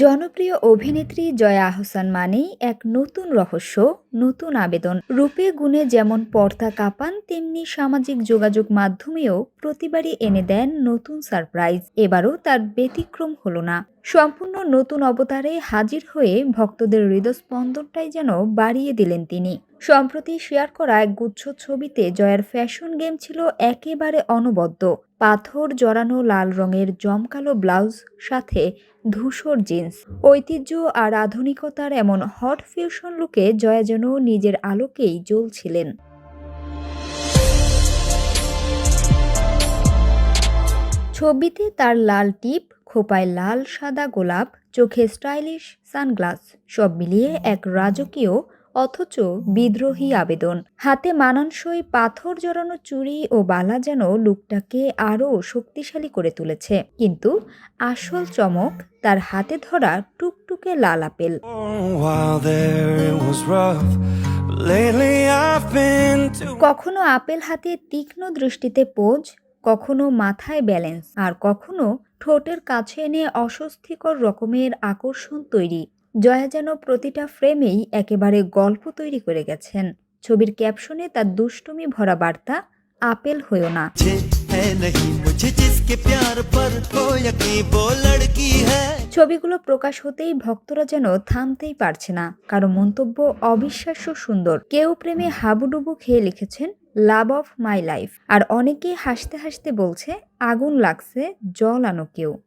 জনপ্রিয় অভিনেত্রী জয়া আহসান মানেই এক নতুন রহস্য, নতুন আবেদন। রূপে গুণে যেমন পর্দা কাঁপান, তেমনি সামাজিক যোগাযোগ মাধ্যমেও প্রতিবারই এনে দেন নতুন সারপ্রাইজ। এবারও তার ব্যতিক্রম হলো না। সম্পূর্ণ নতুন অবতারে হাজির হয়ে ভক্তদের হৃদস্পন্দনটাই যেন বাড়িয়ে দিলেন তিনি। সম্প্রতি শেয়ার করা এক গুচ্ছ ছবিতে জয়ার ফ্যাশন গেম ছিল একেবারে অনবদ্য। পাথর জড়ানো লাল রঙের জমকালো ব্লাউজ, সাথে ধূসর জিন্স। ঐতিহ্য আর আধুনিকতার এমন হট ফিউশন লুকে জয়া যেন নিজের আলোকেই জ্বলছিলেন। ছবিতে তার লাল টিপ, খোপায় লাল সাদা গোলাপ, চোখে স্টাইলিশ সানগ্লাস, সব মিলিয়ে এক রাজকীয় অথচ বিদ্রোহী আবেদন। হাতে মানানসই পাথর জড়ানো চুরি ও বালা যেন লুকটাকে আরও শক্তিশালী করে তুলেছে। কিন্তু আসল চমক তার হাতে ধরা টুকটুকে লাল আপেল. কখনো আপেল হাতে তীক্ষ্ণ দৃষ্টিতে পোজ কখনো মাথায় ব্যালেন্স আর কখনো ঠোঁটের কাছে এনে অস্বস্তিকর রকমের আকর্ষণ তৈরি। জয়া যেন প্রতিটা ফ্রেমেই একেবারে গল্প তৈরি করে গেছেন। ছবির ক্যাপশনে তার দুষ্টুমি ভরা বার্তা আপেল হয়েও না। ছবিগুলো প্রকাশ হতেই ভক্তরা যেন থামতেই পারছে না। কারও মন্তব্য অবিশ্বাস্য সুন্দর। কেউ প্রেমে হাবুডুবু খেয়ে লিখেছেন লাভ অফ মাই লাইফ। আর অনেকেই হাসতে হাসতে বলছে আগুন লাগছে জল আনো কেউ।